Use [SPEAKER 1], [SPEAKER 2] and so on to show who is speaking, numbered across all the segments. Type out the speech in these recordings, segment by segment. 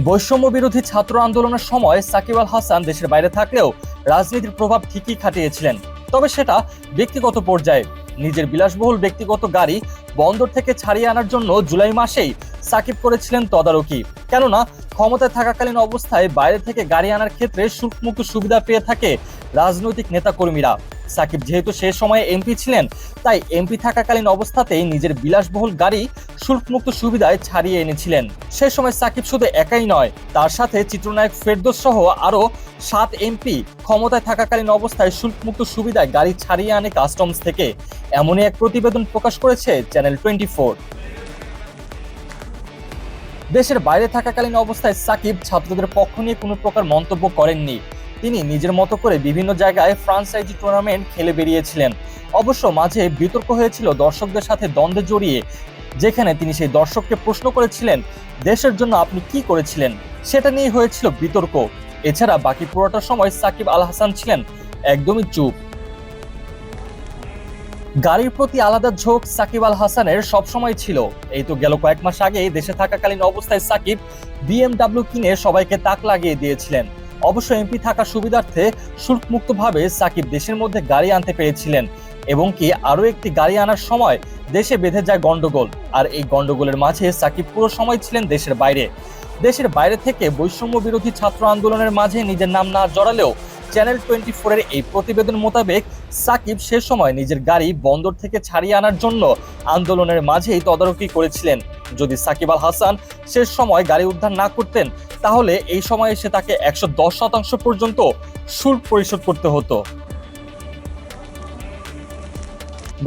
[SPEAKER 1] বৈষম্য বিরোধী ছাত্র আন্দোলনের সময় সাকিব আল হাসান দেশের বাইরে থাকলেও রাজনীতির প্রভাব ঠিকই খাটিয়েছিলেন। তবে সেটা ব্যক্তিগত পর্যায়ে। নিজের বিলাসবহুল ব্যক্তিগত গাড়ি বন্দর থেকে ছাড়িয়ে আনার জন্য জুলাই মাসেই সাকিব করেছিলেন তদারকি। কেননা, ক্ষমতায় থাকাকালীন অবস্থায় বাইরে থেকে গাড়ি আনার ক্ষেত্রে শুল্কমুক্ত সুবিধা পেয়ে থাকে রাজনৈতিক নেতাকর্মীরা। সাকিব যেহেতু সে সময়ে এমপি ছিলেন, তাই এমপি থাকাকালীন অবস্থাতেই নিজের বিলাসবহুল গাড়ি শুল্কমুক্ত সুবিধায় ছাড়িয়ে এনেছিলেন। সে সময় সাকিব শুধু একাই নয়, তার সাথে চিত্রনায়ক ফেরদোস সহ আরও সাত এমপি ক্ষমতায় থাকাকালীন অবস্থায় শুল্কমুক্ত সুবিধায় গাড়ি ছাড়িয়ে আনে কাস্টমস থেকে। এমনই এক প্রতিবেদন প্রকাশ করেছে চ্যানেল টোয়েন্টি দেশের বাইরে থাকাকালীন অবস্থায় সাকিব ছাত্রদের পক্ষ নিয়ে কোনো প্রকার মন্তব্য করেননি। তিনি নিজের মতো করে বিভিন্ন জায়গায় ফ্রান্সাইজি টুর্নামেন্ট খেলে বেরিয়েছিলেন। অবশ্য মাঝে বিতর্ক হয়েছিল দর্শকদের সাথে দ্বন্দ্বে জড়িয়ে, যেখানে তিনি সেই দর্শককে প্রশ্ন করেছিলেন, দেশের জন্য আপনি কি করেছিলেন? সেটা নিয়ে হয়েছিল বিতর্ক। এছাড়া বাকি পুরোটা সময় সাকিব আল হাসান ছিলেন একদমই চুপ। গাড়ির প্রতি আলাদা ঝোঁক সাকিব আল হাসানের সবসময় ছিল। এই তো গেল কয়েক মাস আগে দেশে থাকাকালীন অবস্থায় সাকিব বিএমডাব্লিউ কিনে সবাইকে তাক লাগিয়ে দিয়েছিলেন। অবশ্য এমপি থাকা সুবিধার্থে শুল্কমুক্তভাবে সাকিব দেশের মধ্যে গাড়ি আনতে পেরেছিলেন এবং কি আরও একটি গাড়ি আনার সময় দেশে বেঁধে যায় গন্ডগোল আর এই গন্ডগোলের মাঝে সাকিব পুরো সময় ছিলেন দেশের বাইরে। দেশের বাইরে থেকে বৈষম্য বিরোধী ছাত্র আন্দোলনের মাঝে নিজের নাম না জড়ালেও চ্যানেল টোয়েন্টি ফোরের এই প্রতিবেদন মোতাবেক সাকিব সে সময় নিজের গাড়ি বন্দর থেকে ছাড়িয়ে আনার জন্য আন্দোলনের মাঝেই তদারকি করেছিলেন। যদি সাকিব আল হাসান শেষ সময় গাড়ি উদ্ধার না করতেন তাহলে এই সময় এসে তাকে একশো দশ শতাংশ পর্যন্ত শুল্ক পরিশোধ করতে হতো।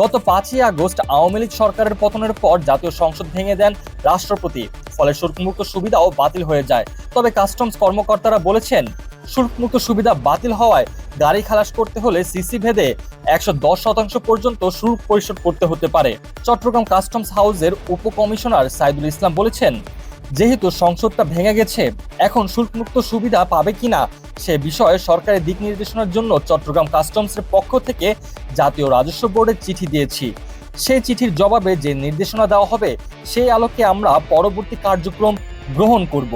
[SPEAKER 1] গত পাঁচই আগস্ট আওয়ামী লীগ সরকারের পতনের পর জাতীয় সংসদ ভেঙে দেন রাষ্ট্রপতি। ফলে শুল্কমুক্ত সুবিধাও বাতিল হয়ে যায়। তবে কাস্টমস কর্মকর্তারা বলেছেন, শুল্কমুক্ত সুবিধা বাতিল হওয়ায় গাড়ি খালাস করতে হলে সিসি ভেদে একশো দশ শতাংশ পর্যন্ত শুল্ক পরিশোধ করতে হতে পারে। চট্টগ্রাম কাস্টমস হাউসের উপকমিশনার সাইদুল ইসলাম বলেছেন যেহেতু সংসদটা ভেঙে গেছে, এখন শুল্কমুক্ত সুবিধা পাবে কিনা সে বিষয়ে সরকারের দিক নির্দেশনার জন্য চট্টগ্রাম কাস্টমসের পক্ষ থেকে জাতীয় রাজস্ব বোর্ডে চিঠি দিয়েছি। সেই চিঠির জবাবে যে নির্দেশনা দেওয়া হবে, সেই আলোকে আমরা পরবর্তী কার্যক্রম গ্রহণ করব।